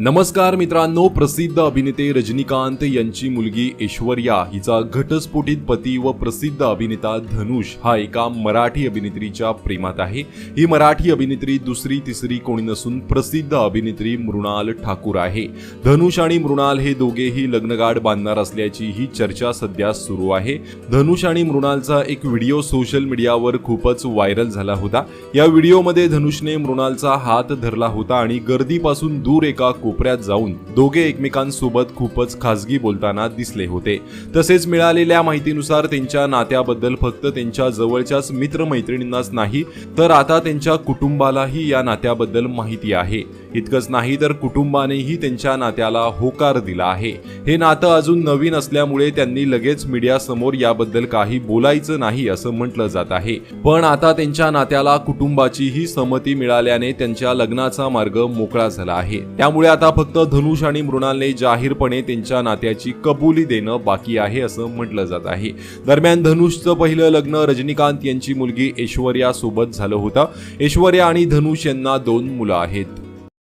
नमस्कार मित्रांनो प्रसिद्ध अभिनेते रजनीकांत यांची मुलगी ऐश्वर्या हिचा घटस्फोटित पती व प्रसिद्ध अभिनेता धनुष हा एका मराठी अभिनेत्रीच्या प्रेमात आहे. ही मराठी अभिनेत्री दुसरी तिसरी कोणी नसून प्रसिद्ध अभिनेत्री मृणाल ठाकूर आहे. धनुष आणि मृणाल हे दोघेही लग्नगाठ बांधणार असल्याची ही चर्चा सध्या सुरू आहे. धनुष आणि मृणालचा एक व्हिडिओ सोशल मीडियावर खूपच व्हायरल झाला होता. या व्हिडिओमध्ये धनुषने मृणालचा हात धरला होता आणि गर्दीपासून दूर एका कोपऱ्यात जाऊन दोघे एकमेकांसोबत खूपच खासगी बोलताना दिसले होते. तसेच मिळालेल्या माहितीनुसार त्यांच्या नात्याबद्दल फक्त त्यांच्या जवळच्याच मित्रमैत्रिणींनाच नाही तर आता त्यांच्या कुटुंबालाही या नात्याबद्दल माहिती आहे. इतकंच नाही तर कुटुंबानेही त्यांच्या नात्याला होकार दिला आहे. हे नातं अजून नवीन असल्यामुळे त्यांनी लगेच मीडियासमोर याबद्दल काही बोलायचं नाही असं म्हटलं जात आहे. पण आता त्यांच्या नात्याला कुटुंबाचीही संमती मिळाल्याने त्यांच्या लग्नाचा मार्ग मोकळा झाला आहे. त्यामुळे आता फक्त धनुष आणि मृणालने जाहीरपणे त्यांच्या नात्याची कबुली देणं बाकी आहे असं म्हटलं जात आहे. दरम्यान धनुषचं पहिलं लग्न रजनीकांत यांची मुलगी ऐश्वर्या सोबत झालं होतं. ऐश्वर्या आणि धनुष यांना दोन मुलं आहेत.